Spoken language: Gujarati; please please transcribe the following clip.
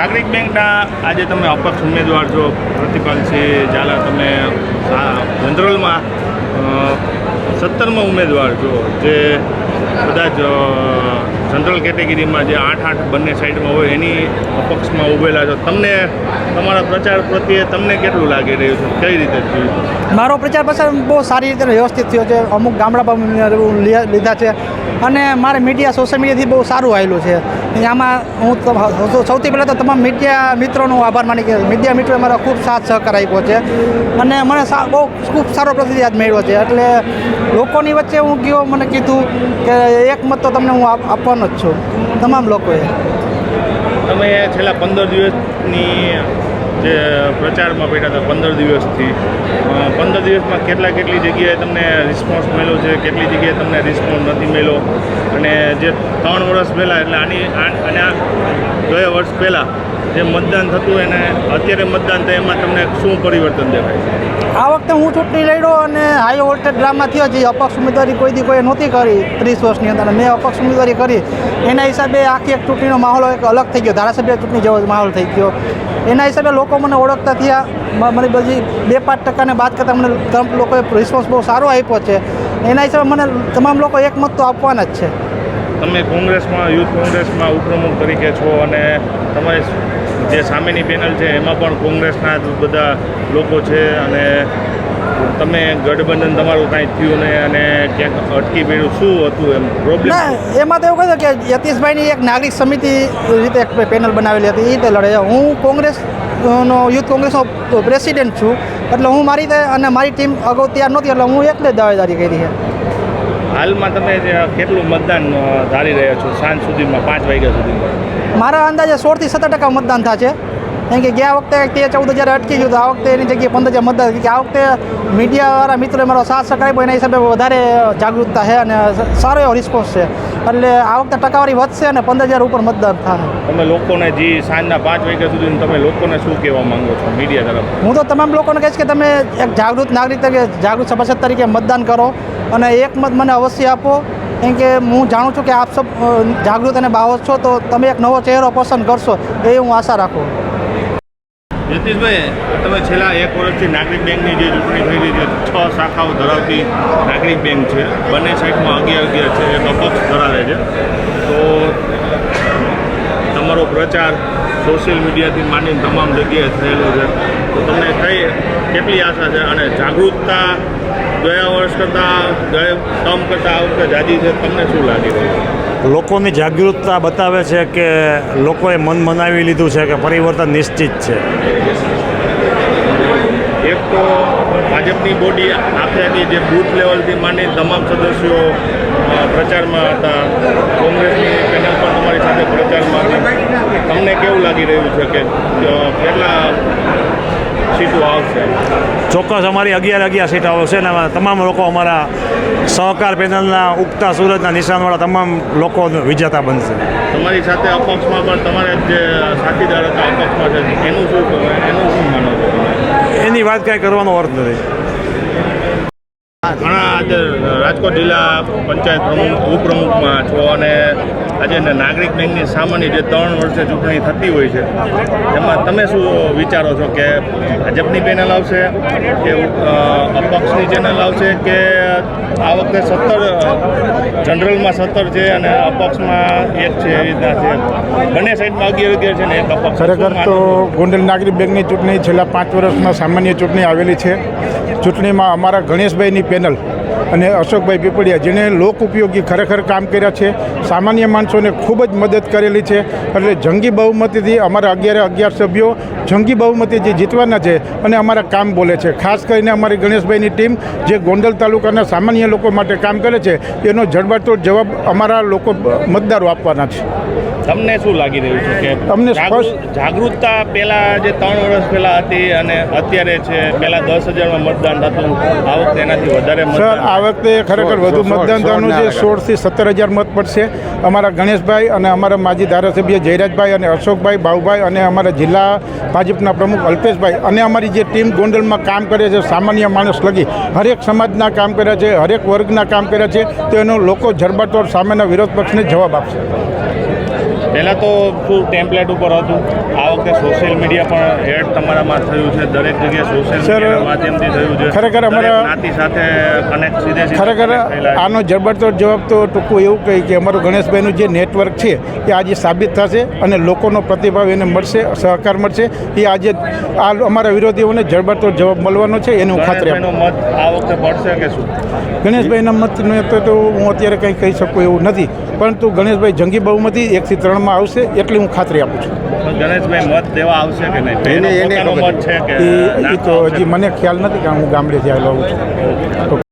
નાગરિક બેંકના આજે તમે અપક્ષ ઉમેદવાર છો પ્રતિપાલસિંહ ઝાલા તમે જનરલમાં સત્તરમાં ઉમેદવાર છો જે કદાચ જનરલ કેટેગરીમાં જે આઠ આઠ બંને સાઈડમાં હોય, એની અપક્ષમાં ઉભેલા છો. તમને તમારા પ્રચાર પ્રત્યે તમને કેટલું લાગી રહ્યું છે? કઈ રીતે થયું? મારો પ્રચાર પ્રસાર બહુ સારી રીતે વ્યવસ્થિત થયો છે. અમુક ગામડા લીધા છે. અને મારે મીડિયા સોશિયલ મીડિયાથી બહુ સારું આવેલું છે. આમાં હું સૌથી પહેલાં તો તમામ મીડિયા મિત્રોનો હું આભાર માની કે મીડિયા મિત્રોએ મારો ખૂબ સાથ સહકાર આપ્યો છે. અને મને બહુ ખૂબ સારો પ્રતિસાદ મેળવ્યો છે. એટલે લોકોની વચ્ચે હું ગયો, મને કીધું કે એક મત તો તમને હું આપ- આપવાનો જ છું. તમામ લોકોએ. તમે છેલ્લા પંદર દિવસની જે પ્રચારમાં બેઠા હતા પંદર દિવસથી. પંદર દિવસમાં કેટલા કેટલી જગ્યાએ તમને રિસ્પોન્સ મળ્યો છે? કેટલી જગ્યાએ તમને રિસ્પોન્સ નથી મળ્યો? અને જે ત્રણ વર્ષ પહેલાં, એટલે આની અને ગયા વર્ષ પહેલાં જે મતદાન થતું, એને અત્યારે મતદાન થાય, એમાં તમને શું પરિવર્તન દેખાય? આ વખતે હું ચૂંટણી લડ્યો અને હાઈ વોલ્ટેજ ડ્રામા થયો છે અપક્ષ ઉમેદવારી કોઈ દી કોઈ નહોતી કરી ત્રીસ વર્ષની અંદર. મેં અપક્ષ ઉમેદવારી કરી. એના હિસાબે આખી એક ચૂંટણીનો માહોલ એક અલગ થઈ ગયો. ધારાસભ્ય ચૂંટણી જેવો માહોલ થઈ ગયો. એના હિસાબે લોકો મને ઓળખતા થયા. મને બધી બે પાંચ ટકાને બાદ કરતાં મને ટ્રમ્પ લોકોએ રિસ્પોન્સ બહુ સારો આપ્યો છે. એના હિસાબે મને તમામ લોકો એક મત તો આપવાના જ છે. તમે કોંગ્રેસમાં યુથ કોંગ્રેસમાં ઉપપ્રમુખ તરીકે છો અને તમારી જે સામેની પેનલ છે એમાં પણ કોંગ્રેસના જ બધા લોકો છે અને તમે ગઠબંધન તમારું કાંઈ થયું નહીં અને ક્યાંક અટકી પડ્યું. શું હતું એમ? પ્રોબ્લેમ એમાં તો એવું કહ્યું કે યતીશભાઈની એક નાગરિક સમિતિ રીતે એક પેનલ બનાવેલી હતી. એ રીતે લડે હું કોંગ્રેસ નો યુથ કોંગ્રેસનો પ્રેસિડેન્ટ છું. એટલે હું મારી રીતે અને મારી ટીમ અગાઉ તૈયાર નહોતી એટલે હું એકલે દાવેદારી કરી છે. હાલમાં તમે કેટલું મતદાન ધારી રહ્યા છો? સાંજ સુધીમાં પાંચ વાગ્યા સુધી મારા અંદાજે સોળથી સત્તર ટકા મતદાન થશે. કેમ કે ગયા વખતે તે ચૌદ હજાર અટકી ગયું તો આ વખતે એની જગ્યાએ પંદર હજાર મતદાર કે આ વખતે મીડિયાવાળા મિત્રોએ મારો સાથ સહકાર એના હિસાબે વધારે જાગૃતતા છે અને સારો એવો રિસ્પોન્સ છે. એટલે આ વખતે ટકાવારી વધશે અને પંદર હજાર ઉપર મતદાન થાય. તમે લોકોને જે સાંજના પાંચ વાગ્યા સુધી તમે લોકોને શું કહેવા માંગો છો મીડિયા તરફ? હું તો તમામ લોકોને કહીશ કે તમે એક જાગૃત નાગરિક તરીકે જાગૃત સભાસદ તરીકે મતદાન કરો અને એક મત મને અવશ્ય આપો. કેમ કે હું જાણું છું કે આપ સબ જાગૃત અને બાવત છો તો તમે એક નવો ચહેરો પસંદ કરશો. એ હું આશા રાખું. નીતિશભાઈ તમે છેલ્લા એક વર્ષથી નાગરિક બેંકની જે ચૂંટણી થઈ રહી છે, છ શાખાઓ ધરાવતી નાગરિક બેંક છે. બંને સાઈડમાં અગિયાર અગિયાર છે એક અપક્ષ ધરાવે છે. તો તમારો પ્રચાર સોશિયલ મીડિયાથી માંડીને તમામ જગ્યાએ થયેલો છે. તો તમને કઈ કેટલી આશા છે? અને જાગૃતતા ગયા વર્ષ કરતાં ગયા ટર્મ કરતાં આ વખતે જાજી છે. તમને શું લાગી? રહ્યું છે લોકોની જાગૃતતા બતાવે છે કે લોકોએ મન મનાવી લીધું છે કે પરિવર્તન નિશ્ચિત છે. એક તો ભાજપની બોડી આખેથી જે બૂથ લેવલથી માંડી તમામ સદસ્યો પ્રચારમાં હતા. કોંગ્રેસની પેનલ પણ તમારી સાથે પ્રચારમાં હતી. તમને કેવું લાગી રહ્યું છે કે કેટલા સીટો આવશે? ચોક્કસ અમારી અગિયાર અગિયાર સીટ આવશે અને તમામ લોકો અમારા સહકાર પેનલના ઉગતા સૂરજના નિશાનવાળા તમામ લોકો વિજેતા બનશે. તમારી સાથે અપક્ષમાં પણ તમારે જે સાથીદાર હતા અપક્ષમાં છે એનું શું એનું શું માનો છો એની વાત કાંઈ કરવાનો અર્થ નથી. ઘણા આજે રાજકોટ જિલ્લા પંચાયત પ્રમુખ ઉપપ્રમુખમાં છો અને આજે નાગરિક બેંકની સામાન્ય જે ત્રણ વર્ષે ચૂંટણી થતી હોય છે એમાં તમે શું વિચારો છો કે ભાજપની પેનલ આવશે કે અપક્ષની ચેનલ આવશે કે આ વખતે સત્તર જનરલમાં સત્તર છે અને અપક્ષમાં એક છે એવી રીતના છે બંને સાઈડમાં અગિયાર અગિયાર છે ને એક અપક્ષ. ખરેખર તો ગોંડલ નાગરિક બેંકની ચૂંટણી છેલ્લા પાંચ વર્ષમાં સામાન્ય ચૂંટણી આવેલી છે. ચૂંટણીમાં અમારા ગણેશભાઈની પેનલ અને અશોકભાઈ પીપળિયા, જેણે લોક ઉપયોગી ખરેખર કામ કર્યા છે, સામાન્ય માણસોને ખૂબ જ મદદ કરેલી છે. એટલે જંગી બહુમતીથી અમારા અગિયારે અગિયાર સભ્યો જંગી બહુમતીથી જીતવાના છે અને અમારા કામ બોલે છે. ખાસ કરીને અમારી ગણેશભાઈની ટીમ જે ગોંડલ તાલુકાના સામાન્ય લોકો માટે કામ કરે છે, એનો જડબાતોડ જવાબ અમારા લોકો મતદારો આપવાના છે. તમને શું લાગી રહ્યું છે કે તમને સ્પષ્ટ- જાગૃતતા પહેલાં જે ત્રણ વર્ષ પહેલા હતી અને અત્યારે છે પહેલાં દસ હજારમાં મતદાન થતું આ વખતે એનાથી વધારે સર આ વખતે ખરેખર વધુ મતદાન થવાનું છે સોળથી સત્તર હજાર મત પડશે. અમારા ગણેશભાઈ અને અમારા માજી ધારાસભ્ય જયરાજભાઈ અને અશોકભાઈ બાઉભાઈ અને અમારા જિલ્લા ભાજપના પ્રમુખ અલ્પેશભાઈ અને અમારી જે ટીમ ગોંડલમાં કામ કરે છે સામાન્ય માણસ લગી. હરેક સમાજના કામ કર્યા છે હરેક વર્ગના કામ કર્યા છે તો એનો લોકો જડબાતોડ સામેના વિરોધ પક્ષને જવાબ આપશે. પહેલાં તો શું ટેમ્પલેટ ઉપર હતું. આ વખતે સોશિયલ મીડિયા પણ એડ તમારામાં થયું છે. દરેક જગ્યાએ સોશિયલ માધ્યમથી થયું છે. ખરેખર અમારા- નાતી સાથે કનેક્ટ સીધે ખરેખર. આનો જબરદસ્ત જવાબ તો ટૂંકું એવું કહી કે અમારું ગણેશભાઈનું જે નેટવર્ક છે એ આજે સાબિત થશે અને લોકોનો પ્રતિભાવ એને મળશે સહકાર મળશે. એ આજે આ અમારા વિરોધીઓને જબરદસ્ત જવાબ મળવાનો છે એની હું ખાતરી મત આ વખતે પડશે કે શું? ગણેશભાઈના મતને તો હું અત્યારે કંઈ કહી શકું એવું નથી. પરંતુ ગણેશભાઈ જંગી બહુમતી એકથી ત્રણમાં આવશે એટલી હું ખાતરી આપું છું. ગણેશભાઈ મત દેવા આવશે કે નહીં? એનો પોતાનો મત છે કે એ તો હજી મને ખ્યાલ નથી કે હું ગામડેથી આવેલો આવું છું.